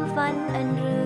หาค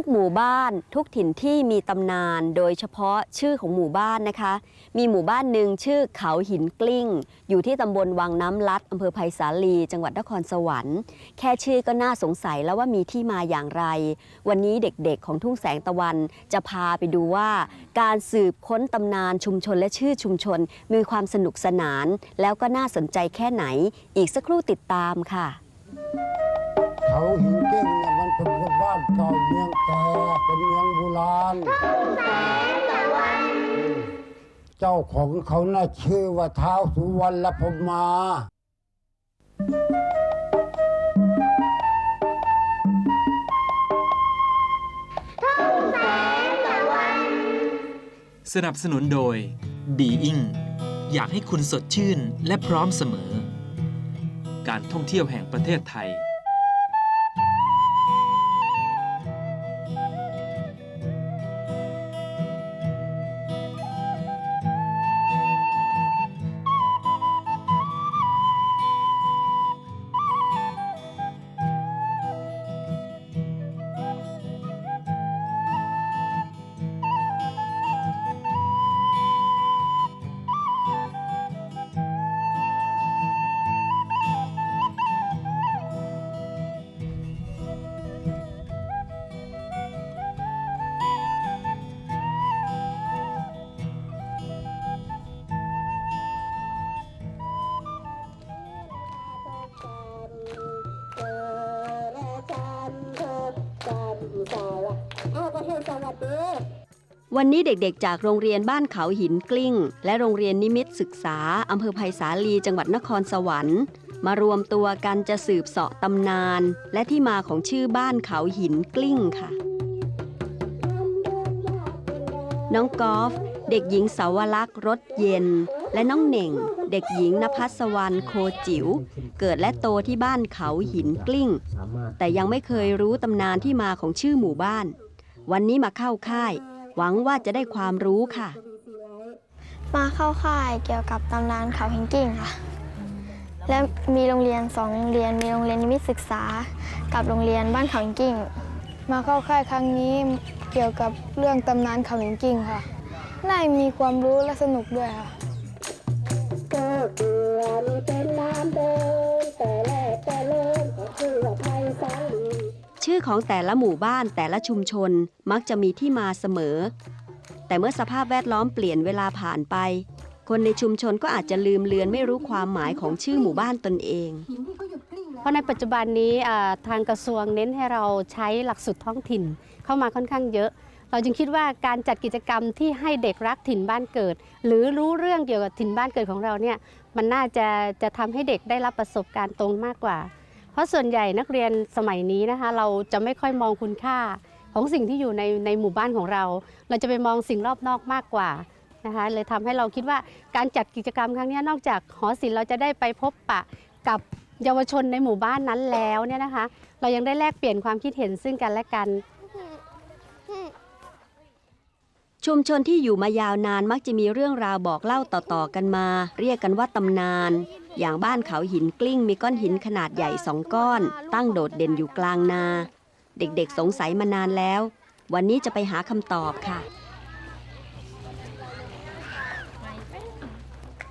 ทุกหมู่บ้าน ทุกถิ่นที่มีตำนาน โดยเฉพาะชื่อของหมู่บ้านนะคะ มีหมู่บ้านหนึ่งชื่อเขาหินกลิ้ง อยู่ที่ตำบลวังน้ำลัดอำเภอไผ่สาลี จังหวัดนครสวรรค์ แค่ชื่อก็น่าสงสัยแล้วว่ามีที่มาอย่างไร วันนี้เด็กๆของทุ่งแสงตะวันจะพาไปดูว่า การสืบค้นตำนานชุมชนและชื่อชุมชน มีความสนุกสนาน แล้วก็น่าสนใจแค่ไหน อีกสักครู่ติดตามค่ะ เขาหินเก้ง เนี่ยมันเป็นบ้านเก่าเมืองแก่เป็นเมืองโบราณเจ้าของเขาน่ะชื่อว่าเท้าวสุวรรณพมาสนับสนุนโดย บีอิงอยากให้คุณสดชื่นและพร้อมเสมอ การท่องเที่ยวแห่งประเทศไทย วันนี้เด็กๆ จากโรงเรียนบ้านเขาหินกลิ้ง และโรงเรียนนิมิตศึกษา อำเภอไผ่สาลีจังหวัดนครสวรรค์ มารวมตัวกันจะสืบเสาะตำนาน และที่มาของชื่อบ้านเขาหินกลิ้งค่ะ น้องกอล์ฟเด็กหญิงสาวลักษ์รถเย็น และน้องเหน่ง เด็กหญิงนภัสวรรณโคจิ๋ว เกิดและโตที่บ้านเขาหินกลิ้ง แต่ยังไม่เคยรู้ตำนานที่มาของชื่อหมู่บ้าน วันนี้มาเข้าค่าย หวังว่าจะได้ความรู้ค่ะ มาเข้าค่ายเกี่ยวกับตำนานเขาหินกิ่งค่ะ และมีโรงเรียนสองโรงเรียน มีโรงเรียนนิมิตศึกษา กับโรงเรียนบ้านเขาหินกิ่ง มาเข้าค่ายครั้งนี้เกี่ยวกับเรื่องตำนานเขาหินกิ่งค่ะ ได้มีความรู้และสนุกด้วยค่ะ ชื่อของแต่ละหมู่บ้านแต่ละชุมชนมักจะมีที่มาเสมอ แต่เมื่อสภาพแวดล้อมเปลี่ยนเวลาผ่านไป คนในชุมชนก็อาจจะลืมเลือนไม่รู้ความหมายของชื่อหมู่บ้านตนเอง เพราะในปัจจุบันนี้ทางกระทรวงเน้นให้เราใช้หลักสูตรท้องถิ่นเข้ามาค่อนข้างเยอะเราจึงคิดว่าการจัดกิจกรรมที่ให้เด็กรักถิ่นบ้านเกิด หรือรู้เรื่องเกี่ยวกับถิ่นบ้านเกิดของเราเนี่ยมันน่าจะจะทำให้เด็กได้รับประสบการณ์ตรงมากกว่า ราะส่วนใหญ่นักเรียนสมัยนี้นะคะ เราจะไม่ค่อยมองคุณค่าของสิ่งที่อยู่ในในหมู่บ้านของเรา เราจะไปมองสิ่งรอบนอกมากกว่านะคะเลยทำให้เราคิดว่าการจัดกิจกรรมครั้งนี้นอกจากหอศิลป์เราจะได้ไปพบปะกับเยาวชนในหมู่บ้านนั้นแล้วเนี่ยนะคะ เรายังได้แลกเปลี่ยนความคิดเห็นซึ่งกันและกัน ชุมชนที่อยู่มายาวนานมักจะมีเรื่องราวบอกเล่าต่อๆกันมา เรียกกันว่าตำนาน อย่างบ้านเขาหินกลิ้งมีก้อนหินขนาดใหญ่สองก้อน ตั้งโดดเด่นอยู่กลางนา เด็กๆสงสัยมานานแล้ว วันนี้จะไปหาคำตอบค่ะ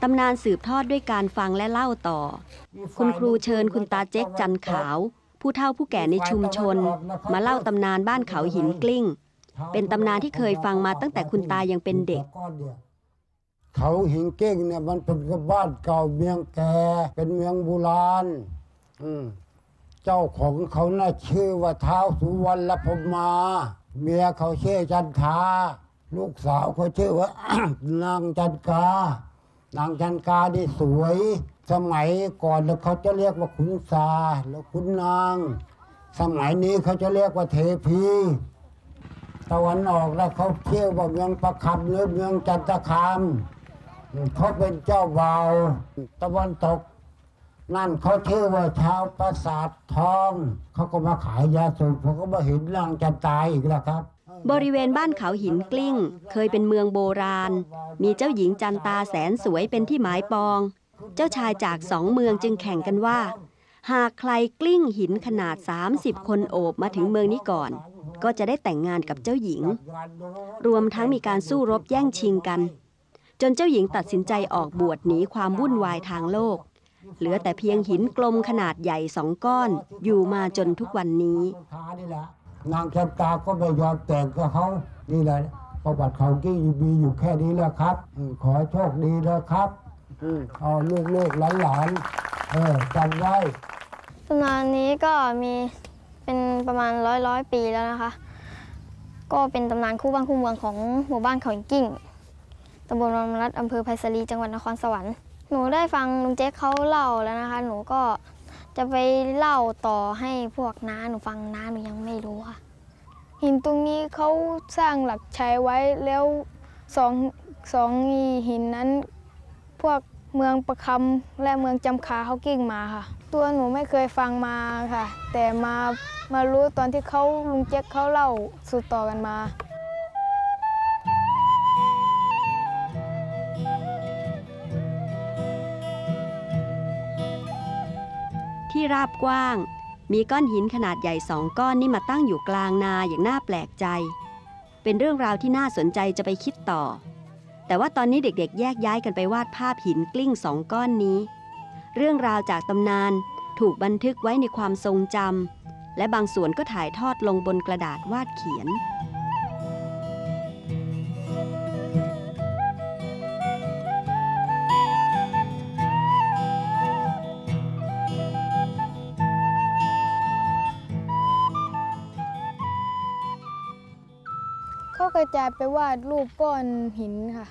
ตำนานสืบทอดด้วยการฟังและเล่าต่อ คุณครูเชิญคุณตาเจ๊กจันขาว ผู้เฒ่าผู้แก่ในชุมชน มาเล่าตำนานบ้านเขาหินกลิ้ง เป็นตำนานที่เคยฟังมาตั้งแต่คุณตายังเป็นเด็ก เขาหิงเก้งเนี่ยมันเป็นบ้านเก่าเมืองแก่เป็นเมืองโบราณเจ้าของเขาน่ะชื่อว่าเท้าสุวรรณพมมา เมียเขาชื่อจันทาลูกสาวเขาชื่อว่านางจันกา นางจันกาที่สวย สมัยก่อนแล้วเขาจะเรียกว่าขุนสาแล้วขุนนาง สมัยนี้เขาจะเรียกว่าเทพี ตะวันออกแล้วเขาเที่ยวว่าเมืองประคำหรือเมืองจันทคามเขาเป็นเจ้าบ่าวตะวันตก นั่นเขาชื่อว่าชาวปราสาททอง เขาก็มาขายยาสูบผมก็มาเห็นนางจันตายอีกแล้วครับ บริเวณบ้านเขาหินกลิ้ง เคยเป็นเมืองโบราณ มีเจ้าหญิงจันตาแสนสวยเป็นที่หมายปอง เจ้าชายจากสองเมืองจึงแข่งกันว่า หากใครกลิ้งหินขนาด 30 คนโอบมาถึงเมืองนี้ก่อน ก็จะได้แต่งงานกับเจ้าหญิง รวมทั้งมีการสู้รบแย่งชิงกัน จนเจ้าหญิงตัดสินใจออกบวชหนีความวุ่นวายทางโลก เหลือแต่เพียงหินกลมขนาดใหญ่สองก้อนอยู่มาจนทุกวันนี้ นางจันตาก็ไม่ยอมแต่งกับเขานี่แหละประวัติเขากี้มีอยู่แค่นี้แหละครับอืมขอโชคดีนะครับอืมเอาลูกลูกหลานหลานๆเออจำไว้ ตำนานนี้ก็มีเป็นประมาณร้อยร้อยปีแล้วนะคะ ก็เป็นตำนานคู่บ้านคู่เมืองของหมู่บ้านเขาหินกิ้งตำบลวังรัฐอำเภอไผ่สลีจังหวัดนครสวรรค์หนูได้ฟังลุงเจ๊กเขาเล่าแล้วนะคะ หนูก็จะไปเล่าต่อให้พวกน้าหนูฟังน้าหนูยังไม่รู้ค่ะหินตรงนี้เขาสร้างหลักชัยไว้แล้วสองสองหินนั้น พวก เมืองประคำและเมืองจำคาเขากิ้งมาค่ะ ตัวหนูไม่เคยฟังมาค่ะ แต่มามารู้ตอนที่เขาลุงเจ๊กเขาเล่าสืบต่อกันมาที่ราบกว้าง มีก้อนหินขนาดใหญ่สองก้อนนี่มาตั้งอยู่กลางนาอย่างน่าแปลกใจ เป็นเรื่องราวที่น่าสนใจจะไปคิดต่อ แต่ว่าตอนนี้เด็กๆ แยกย้ายกันไปวาดภาพหินกลิ้งสองก้อนนี้ เรื่องราวจากตำนานถูกบันทึกไว้ในความทรงจำและบางส่วนก็ถ่ายทอดลงบนกระดาษวาดเขียน เขาระจายไปวาดรูปก้อนหินค่ะ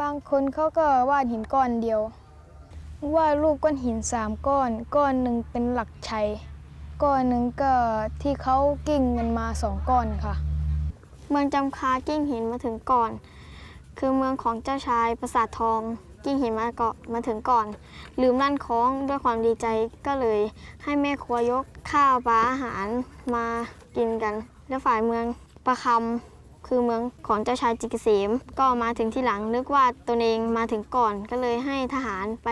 บางคนเขาก็วาดหินก้อนเดียว วาดรูปก้อนหินสามก้อน ก้อนหนึ่งเป็นหลักชัย ก้อนหนึ่งก็ที่เขากิ้งกันมาสองก้อนค่ะ เมืองจำคากิ้งหินมาถึงก่อน คือเมืองของเจ้าชายปราสาททองกิ้งหินมาเกาะมาถึงก่อน ลืมลั่นคล้องด้วยความดีใจก็เลยให้แม่ครัวยกข้าวปลาอาหารมากินกัน แล้วฝ่ายเมือง ประคำคือเมืองของเจ้าชายจิกเกษม ก็มาถึงที่หลังนึกว่าตนเองมาถึงก่อนก็เลยให้ทหารไป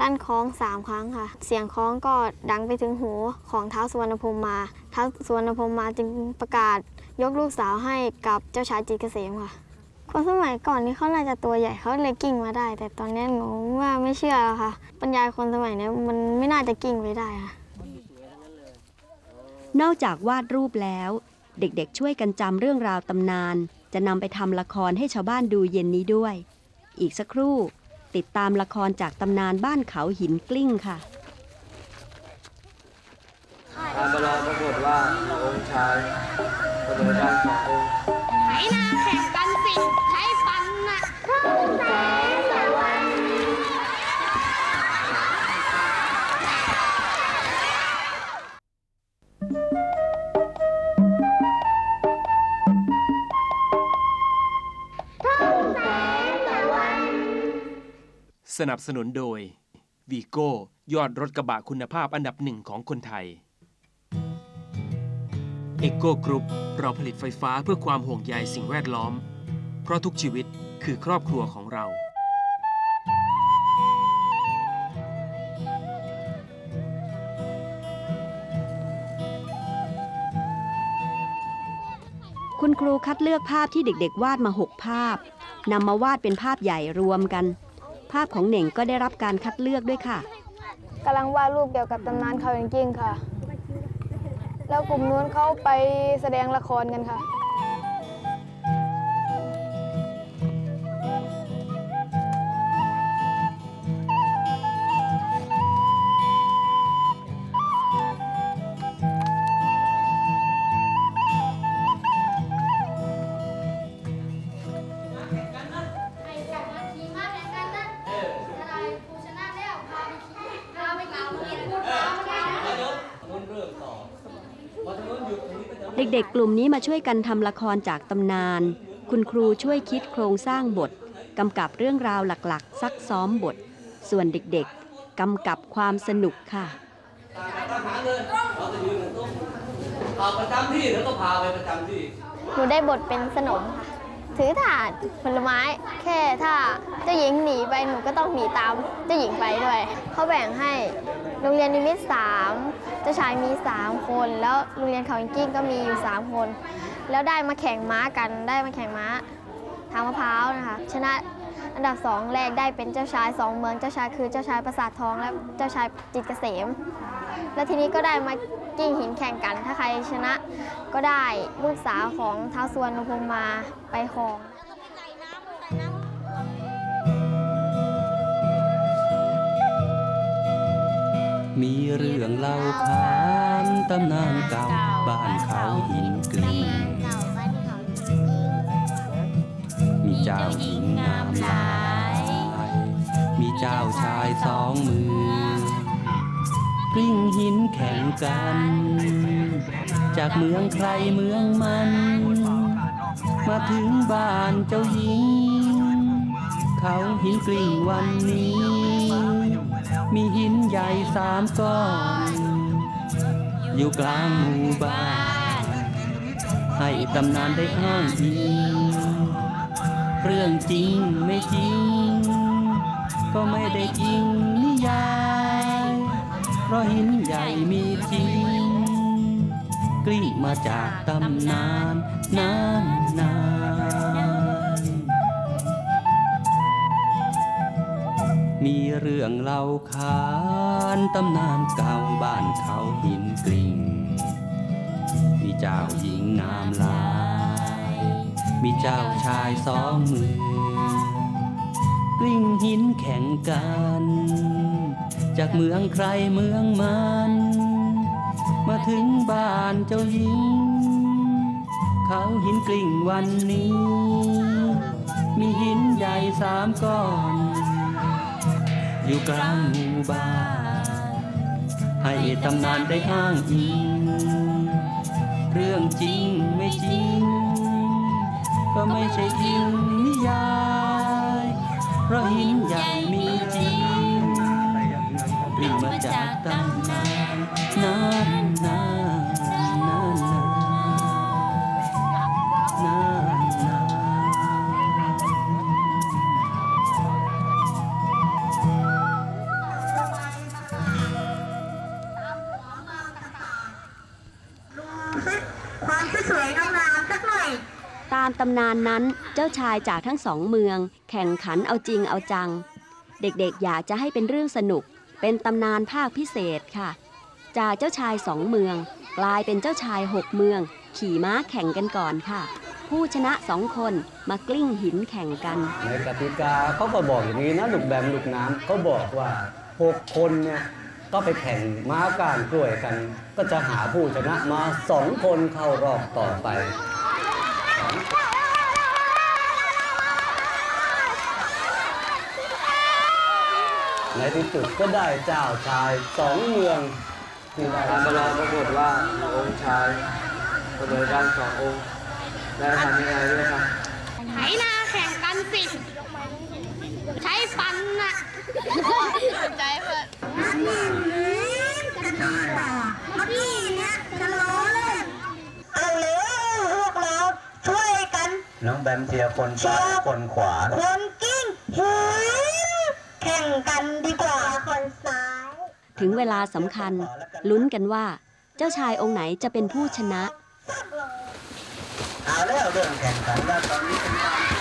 ลั่นคล้องสามครั้งค่ะ เสียงคล้องก็ดังไปถึงหูของท้าวสุวรรณพรมมาท้าวสุวรรณพรมมาจึงประกาศยกลูกสาวให้กับเจ้าชายจิตรเกษมค่ะคนสมัยก่อนนี่เขาน่าจะตัวใหญ่เขาเลยกิ้งมาได้ แต่ตอนนี้หนูว่าไม่เชื่อค่ะ ปัญญาคนสมัยนี้มันไม่น่าจะกิ้งไปได้ค่ะนอกจากวาดรูปแล้ว เด็กๆช่วยกันจำเรื่องราวตำนาน จะนำไปทำละครให้ชาวบ้านดูเย็นนี้ด้วย อีกสักครู่ ติดตามละครจากตำนานบ้านเขาหินกลิ้งค่ะการประลองปรากฏว่าองค์ชายเสมอกันสององค์ไถนาแข่งกันสิใช้ฟันนะ สนับสนุนโดยวีโก้ยอดรถกระบะคุณภาพอันดับหนึ่งของคนไทยเอโกกรุ๊ปเราผลิตไฟฟ้าเพื่อความห่วงใยสิ่งแวดล้อม เพราะทุกชีวิตคือครอบครัวของเรา คุณครูคัดเลือกภาพที่เด็กๆ วาดมา 6 ภาพนำมาวาดเป็นภาพใหญ่รวมกัน ภาพของเหน่งก็ได้รับการคัดเลือกด้วยค่ะกำลังวาดรูปเกี่ยวกับตำนานเขาจริงๆค่ะ แล้วกลุ่มนู้นเขาไปแสดงละครกันค่ะ เด็กๆ กลุ่มนี้มาช่วยกันทำละครจากตำนาน คุณครูช่วยคิดโครงสร้างบทกำกับเรื่องราวหลักๆ ซักซ้อมบท ส่วนเด็กๆกำกับความสนุกค่ะพาประจำที่แล้วก็พาไปประจำที่ หนูได้บทเป็นสนมค่ะ ถือถาดผลไม้ แค่ถ้าเจ้าหญิงหนีไปหนูก็ต้องหนีตามเจ้าหญิงไปด้วย เขาแบ่งให้ โรงเรียนนิมิตสามเจ้าชายมี 3 คน แล้วโรงเรียนเขาอิงกิ้งก็มีอยู่ 3 คน แล้วได้มาแข่งม้ากันได้มาแข่งม้าทางมะพร้าวนะคะชนะอันดับสองแรกได้เป็นเจ้าชายสองเมืองเจ้าชายคือเจ้าชายปราสาททองและเจ้าชายจิตเกษม แล้วทีนี้ก็ได้มากิ้งหินแข่งกัน ถ้าใครชนะก็ได้ลูกสาวของท้าวสวนนุพงมาไปครอง มีเรื่องเล่าขานตำนานเก่าบ้านเขาหินกลิ้งมีเจ้าหญิงงามหลาย มีเจ้าชายสองมือกลิ้งหินแข่งกัน จากเมืองใครเมืองมัน มาถึงบ้านเจ้าหญิง เขาหินกลิ้งวันนี้ มีหินใหญ่สามก้อน อยู่กลางหมู่บ้าน ให้ตำนานได้อ้างอิงเรื่องจริงไม่จริง ก็ไม่ได้จริงนิยาย เพราะหินใหญ่มีจริง กลิ้งมาจากตำนานนานนาน เรื่องเล่าขานตำนานเก่าบ้านเขาหินกลิ่ง มีเจ้าหญิงงามลาย มีเจ้าชายสองมือ กลิ้งหินแข่งกัน จากเมืองใครเมืองมัน มาถึงบ้านเจ้าหญิง เขาหินกลิ่งวันนี้ มีหินใหญ่สามก้อน อยู่กลางหมู่บ้าน ให้ตำนานได้อ้างอิง เรื่องจริงไม่จริง ก็ไม่ใช่จริงนิยาย เพราะหินใหญ่มีจริงกลิ่นมาจากตำนานนานนาน ตามตำนานนั้นเจ้าชายจากทั้งสองเมือง แข่งขันเอาจริงเอาจัง เด็กๆอยากจะให้เป็นเรื่องสนุก เป็นตำนานภาคพิเศษค่ะ จากเจ้าชายสองเมือง กลายเป็นเจ้าชายหกเมือง ขี่ม้าแข่งกันก่อนค่ะ ผู้ชนะสองคนมากลิ้งหินแข่งกัน ในกติกาเขาก็บอกอย่างนี้นะลูกแบมลูกน้ำเขาบอกว่าหกคนเนี่ยก็ไปแข่งม้ากานกล้วยกัน ก็จะหาผู้ชนะมาสองคนเข้ารอบต่อไป ในที่สุดก็ได้เจ้าชายสองเมืองที่ได้การประลองปรากฏว่าองค์ชายเสมอกันสององค์แล้วทำยังไงด้วยครับไถนาแข่งกันสิใช้ฟันน่ะใจเพื่อนเมื่อกี้เนี้ยจะล้อเล่นเอาเร็วพวกเราช่วยกั นน้องแบมเชียร์คนซ้ายคนขวา คนกิ้งหินแข่งกันดีกว่าคนซ้าย ถึงเวลาสำคัญ ลุ้นกันว่า เจ้าชายองค์ไหนจะเป็นผู้ชนะ เอาแล้วเรื่องแข่งขันแล้วตอนนี้เป็นการ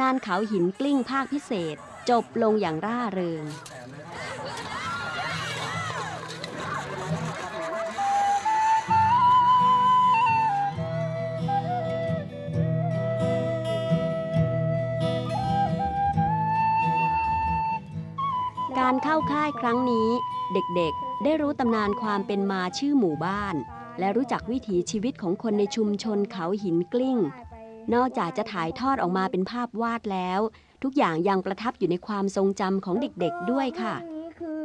ำนานเขาหินกลิ้งภาคพิเศษ จบลงอย่างร่าเริง การเข้าค่ายครั้งนี้เด็กๆ ได้รู้ตำนานความเป็นมาชื่อหมู่บ้าน และรู้จักวิถีชีวิตของคนในชุมชนเขาหินกลิ้ง นอกจากจะถ่ายทอดออกมาเป็นภาพวาดแล้ว ทุกอย่างยังประทับอยู่ในความทรงจำของเด็กๆด้วยค่ะ นี้คือ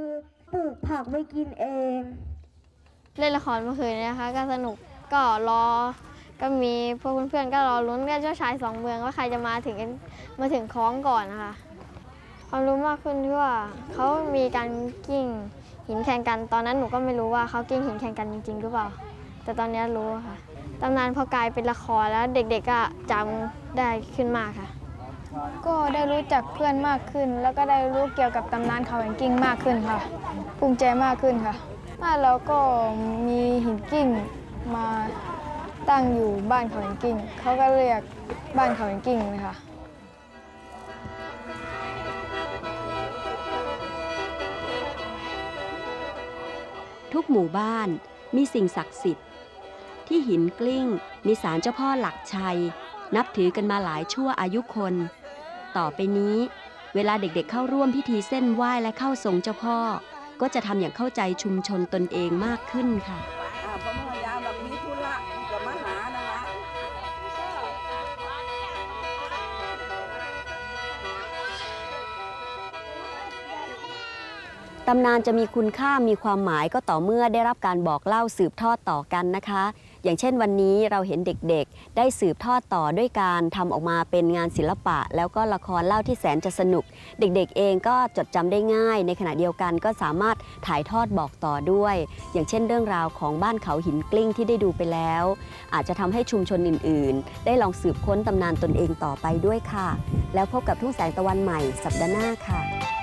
ปลูกผักไว้กินเอง เล่นละครเมื่อคืนเนะคะ ก็สนุกก็รอ ก็มีพวกเพื่อนๆก็รอลุ้นกันเจ้าชายสองเมืองว่าใครจะมาถึงกันมาถึงคล้องก่อนนะคะความรู้มากขึ้นที่ว่าเขามีการกิ้งหินแข่งกันตอนนั้นหนูก็ไม่รู้ว่าเขากิ้งหินแข่งกันจริงๆหรือเปล่า แต่ตอนนี้รู้ค่ะ ตำนานพอกลายเป็นละครแล้วเด็กๆก็จำได้ขึ้นมากค่ะ ก็ได้รู้จักเพื่อนมากขึ้น แล้วก็ได้รู้เกี่ยวกับตำนานเขาหินกิ้งมากขึ้นค่ะ ภูมิใจมากขึ้นค่ะบ้านเราก็มีหินกิ้งมาตั้งอยู่บ้านเขาหินกิ้งเขาก็เรียกบ้านเขาหินกิ้งเลยค่ะทุกหมู่บ้านมีสิ่งศักดิ์สิทธิ์ ที่หินกลิ้ง มีศาลเจ้าพ่อหลักชัย นับถือกันมาหลายชั่วอายุคน ต่อไปนี้ เวลาเด็กๆเข้าร่วมพิธีเส้นไหว้และเข้าทรงเจ้าพ่อ ก็จะทำอย่างเข้าใจชุมชนตนเองมากขึ้นค่ะพอเมื่อยามแบบมีธุระก็มาหานั่นละตำนานจะมีคุณค่ามีความหมายก็ต่อเมื่อได้รับการบอกเล่าสืบทอดต่อกันนะคะ อย่างเช่นวันนี้เราเห็นเด็กๆ ได้สืบทอดต่อด้วยการทำออกมาเป็นงานศิลปะ แล้วก็ละครเล่าที่แสนจะสนุก เด็กๆ เองก็จดจำได้ง่าย ในขณะเดียวกันก็สามารถถ่ายทอดบอกต่อด้วย อย่างเช่นเรื่องราวของบ้านเขาหินกลิ้งที่ได้ดูไปแล้ว อาจจะทำให้ชุมชนอื่นๆ ได้ลองสืบค้นตำนานตนเองต่อไปด้วยค่ะ แล้วพบกับทุ่งแสงตะวันใหม่สัปดาห์หน้าค่ะ